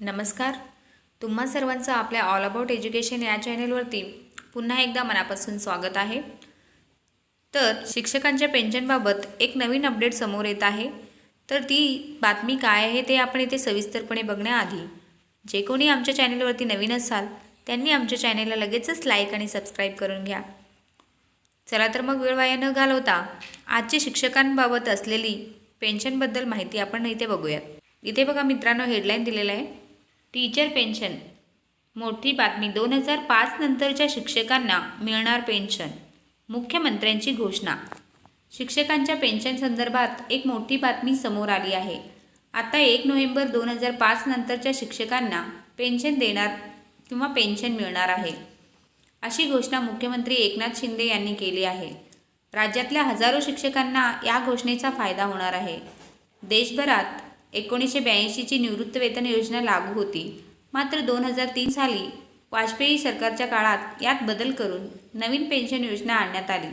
नमस्कार. तुम्हा सर्वांचं आपल्या ऑल अबाउट एज्युकेशन या चॅनेलवरती पुन्हा एकदा मनापासून स्वागत आहे. तर शिक्षकांच्या पेन्शनबाबत एक नवीन अपडेट समोर येत आहे. तर ती बातमी काय आहे ते आपण इथे सविस्तरपणे बघण्याआधी जे कोणी आमच्या चॅनेलवरती नवीन असाल त्यांनी आमच्या चॅनेलला लगेचच लाईक आणि सबस्क्राईब करून घ्या. चला तर मग वेळ वाया न घालवता आजची शिक्षकांबाबत असलेली पेन्शनबद्दल माहिती आपण इथे बघूयात. इथे बघा मित्रांनो हेडलाईन दिलेलं आहे. Teacher pension. मोठी बातमी दोन हजार पाच नंतरच्या शिक्षकांना मिळणार पेन्शन. मुख्यमंत्र्यांची घोषणा. शिक्षकांच्या पेन्शन संदर्भात एक मोठी बातमी समोर आली आहे. आता एक नोव्हेंबर दोन हजार पाच नंतरच्या शिक्षकांना पेन्शन देणार किंवा पेन्शन मिळणार आहे. अशी घोषणा मुख्यमंत्री एकनाथ शिंदे यांनी केली आहे. राज्यातल्या हजारो शिक्षकांना या घोषणेचा फायदा होणार आहे. देशभरात एकोणीसशे ब्याऐंशीची निवृत्तवेतन योजना लागू होती. मात्र दोन हजार तीन साली वाजपेयी सरकारच्या काळात यात बदल करून नवीन पेन्शन योजना आणण्यात आली.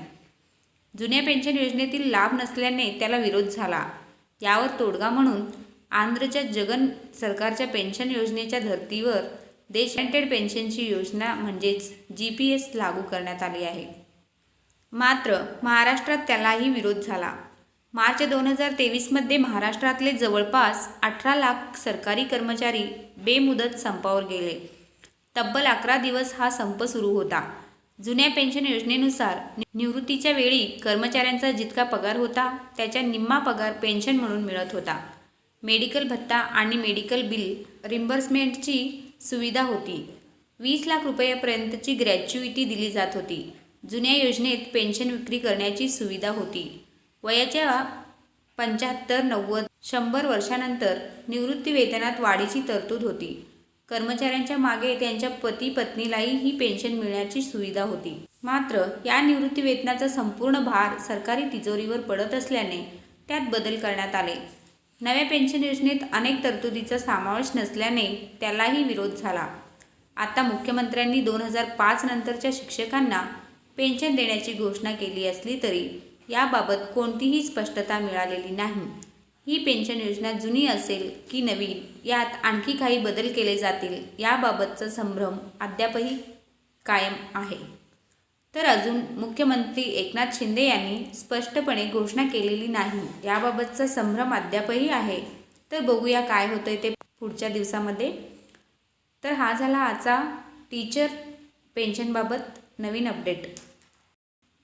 जुन्या पेन्शन योजनेतील लाभ नसल्याने त्याला विरोध झाला. यावर तोडगा म्हणून आंध्रच्या जगन सरकारच्या पेन्शन योजनेच्या धर्तीवर देशमेंटेड पेन्शनची योजना म्हणजेच जी पी एस लागू करण्यात आली आहे. मात्र महाराष्ट्रात त्यालाही विरोध झाला. मार्च दोन हजार तेवीसमध्ये महाराष्ट्रातले जवळपास अठरा लाख सरकारी कर्मचारी बेमुदत संपावर गेले. तब्बल अकरा दिवस हा संप सुरू होता. जुन्या पेन्शन योजनेनुसार निवृत्तीच्या वेळी कर्मचाऱ्यांचा जितका पगार होता त्याच्या निम्मा पगार पेन्शन म्हणून मिळत होता. मेडिकल भत्ता आणि मेडिकल बिल रिम्बर्समेंटची सुविधा होती. वीस लाख रुपयापर्यंतची ग्रॅच्युइटी दिली जात होती. जुन्या योजनेत पेन्शन विक्री करण्याची सुविधा होती. वयाच्या पंच्याहत्तर नव्वद शंभर वर्षानंतर निवृत्ती वेतनात वाढीची तरतूद होती. कर्मचाऱ्यांच्या मागे त्यांच्या पती पत्नीलाही ही पेन्शन मिळण्याची सुविधा होती. मात्र या निवृत्ती वेतनाचा संपूर्ण भार सरकारी तिजोरीवर पडत असल्याने त्यात बदल करण्यात आले. नव्या पेन्शन योजनेत अनेक तरतुदीचा समावेश नसल्याने त्यालाही विरोध झाला. आता मुख्यमंत्र्यांनी दोन हजार पाच नंतरच्या शिक्षकांना पेन्शन देण्याची घोषणा केली असली तरी याबाबत कोणतीही स्पष्टता मिळालेली नाही. ही पेन्शन योजना जुनी असेल की नवीन यात आणखी काही बदल केले जातील याबाबतचा संभ्रम अद्यापही कायम आहे. तर अजून मुख्यमंत्री एकनाथ शिंदे यांनी स्पष्टपणे घोषणा केलेली नाही याबाबतचा संभ्रम अद्यापही आहे. तर बघूया काय होतं ते पुढच्या दिवसामध्ये. तर हा झाला आजचा टीचर पेन्शनबाबत नवीन अपडेट